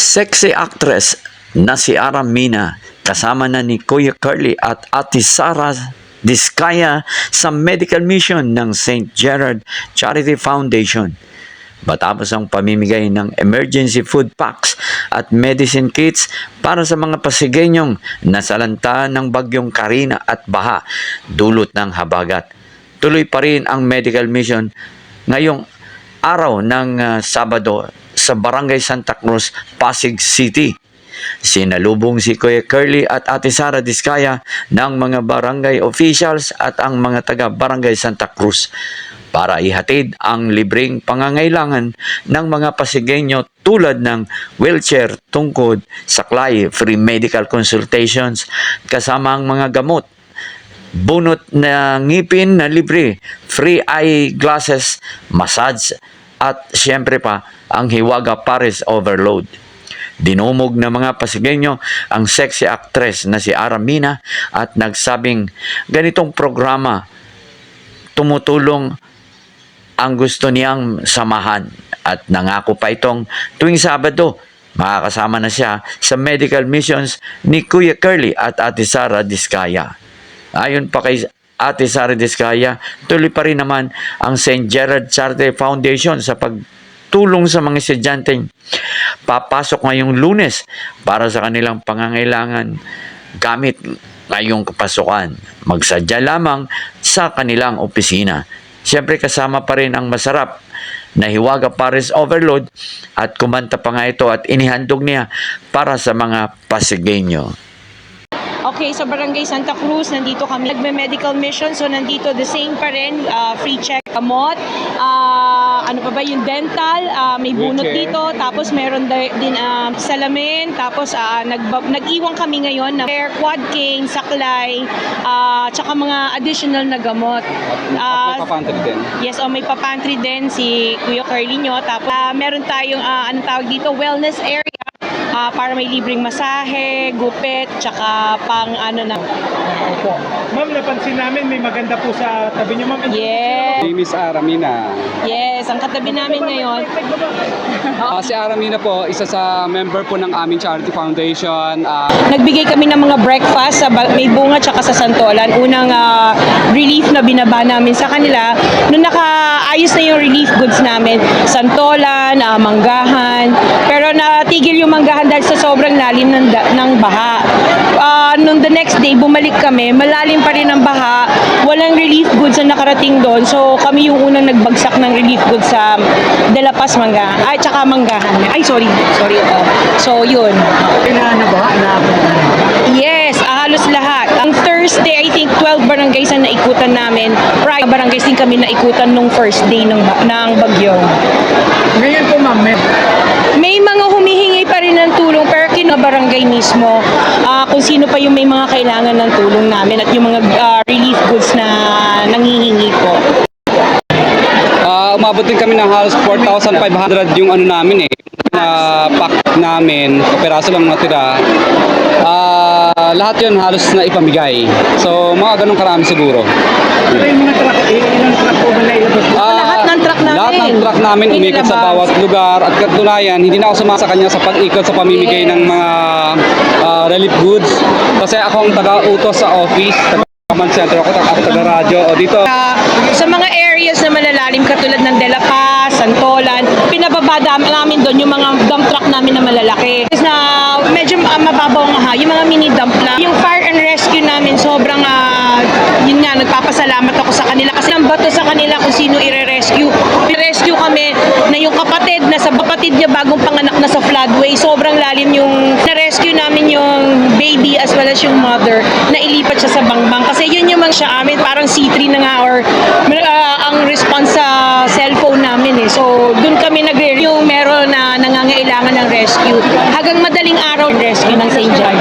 Sexy actress na si Ara Mina kasama na ni Kuya Curly at Ate Sara Diskaya sa medical mission ng St. Gerard Charity Foundation. Matapos ang pamimigay ng emergency food packs at medicine kits para sa mga pasigenyong nasalanta ng bagyong Karina at Baha dulot ng habagat. Tuloy pa rin ang medical mission ngayong araw ng ah, Sabado sa Barangay Santa Cruz, Pasig City. Sinalubong si Kuya Curly at Ate Sara Diskaya ng mga barangay officials at ang mga taga Barangay Santa Cruz para ihatid ang libreng pangangailangan ng mga Pasigenyo tulad ng wheelchair, tungkod, saklay, free medical consultations, kasama ang mga gamot bunot na ngipin na libre, free eye glasses, massage, at siyempre pa ang Hiwaga Paris Overload. Dinumog ng mga Pasigenyo ang sexy actress na si Aramina at nagsabing ganitong programa tumutulong ang gusto niyang samahan at nangako pa itong tuwing Sabado makakasama na siya sa medical missions ni Kuya Curly at Ate Sara Diskaya. Ayon pa kay Ate Sara Diskaya, tuloy pa rin naman ang St. Gerard Charity Foundation sa pagtulong sa mga estudyante papasok ngayong lunes para sa kanilang pangangailangan gamit ngayong kapasukan. Magsadya lamang sa kanilang opisina. Siyempre kasama pa rin ang masarap na Hiwaga Paris Overload at kumanta pa nga ito at inihandog niya para sa mga Pasigenyo. Okay, sa Barangay Santa Cruz, nandito kami. Nagme-medical mission, so nandito the same pa rin, ah, free check, gamot, ah, ano pa ba yung dental, ah, may bunot Wheelchair. dito, tapos meron din ah, salamin, tapos ah, nagba- nag-iwan kami ngayon ng hair, quad cane, saklay, ah, tsaka mga additional na gamot. Ah, May papantry din. Yes, oh, may papantry din si Kuya Curly nyo. Tapos, ah, meron tayong, ah, anong tawag dito, wellness area. Ah, para may libreng masahe, gupit, tsaka pang ano na. Opo. Ma'am, napansin namin may maganda po sa tabi niyo, ma'am. Yes, Si Miss Aramina. yes. Ang katabi namin ngayon, Ah, si Aramina po, isa sa member po ng aming charity foundation. Ah, nagbigay kami ng mga breakfast sa may bunga tsaka sa Santolan. Unang ah, relief na binaba namin sa kanila. Nung nakaayos na yung relief goods namin, Santolan, ah, manggahan. Pero natigil yung manggahan dahil sa sobrang lalim ng, ng baha. Ah, nung the next day, bumalik kami, malalim pa rin ang baha. Walang relief goods na nakarating doon. So kami yung unang nagbagsak ng relief goods sa De La Paz Mangga. Ay, tsaka manggahan. Ay, sorry. Sorry. oh. So, yun. Kailangan na ba? Yes, halos lahat. Ang Thursday, I think 12 barangays ang naikutan namin. Right, barangays din kami naikutan nung first day ng, ng bagyo. ngayon po, ma'am, may, May mga humihingi pa rin ng tulong pero kina barangay mismo ah, kung sino pa yung may mga kailangan ng tulong namin at yung mga ah, relief goods na nangihingi po. ah, umabot din kami ng halos 4,500 yung ano namin eh. Na pack namin, kapiraso lang natira. Ah, lahat yun halos na ipamigay. So, mga ganun karami siguro. ano yung mga truck, eh, ilang truck po ba nailabas? Ah, Lahat ng truck namin. Lahat ng truck namin umikot sa bawat lugar at katunayan, hindi na ako sumasa kanya sa pag-ikot sa pamimigay Yes. ng mga ah, relief goods. Kasi ako ang taga-utos sa office, taga-command center ako, taga- ako taga-radyo. O dito, Ah, sa mga areas na malalalim katulad ng De La Paz, Santolan, pinababa dam- namin doon yung mga dump truck namin na malalaki. Kasi na medyo ah, mababaw nga ha, yung mga mini dump lang. Yung fire and rescue namin sobrang ah, nga nagpapasalamat ako sa kanila kasi ang bato sa kanila kung sino i-rescue. I-rescue kami na yung kapatid na sa kapatid niya bagong panganak na sa floodway, sobrang lalim yung na-rescue namin yung baby as well as yung mother na ilipat siya sa bangbang kasi yun yung mga siya amin parang C3 na nga or ah, ang response sa cellphone namin eh. So doon kami nagre yung meron na nangangailangan ng rescue. Hanggang madaling araw rescue ng St. John.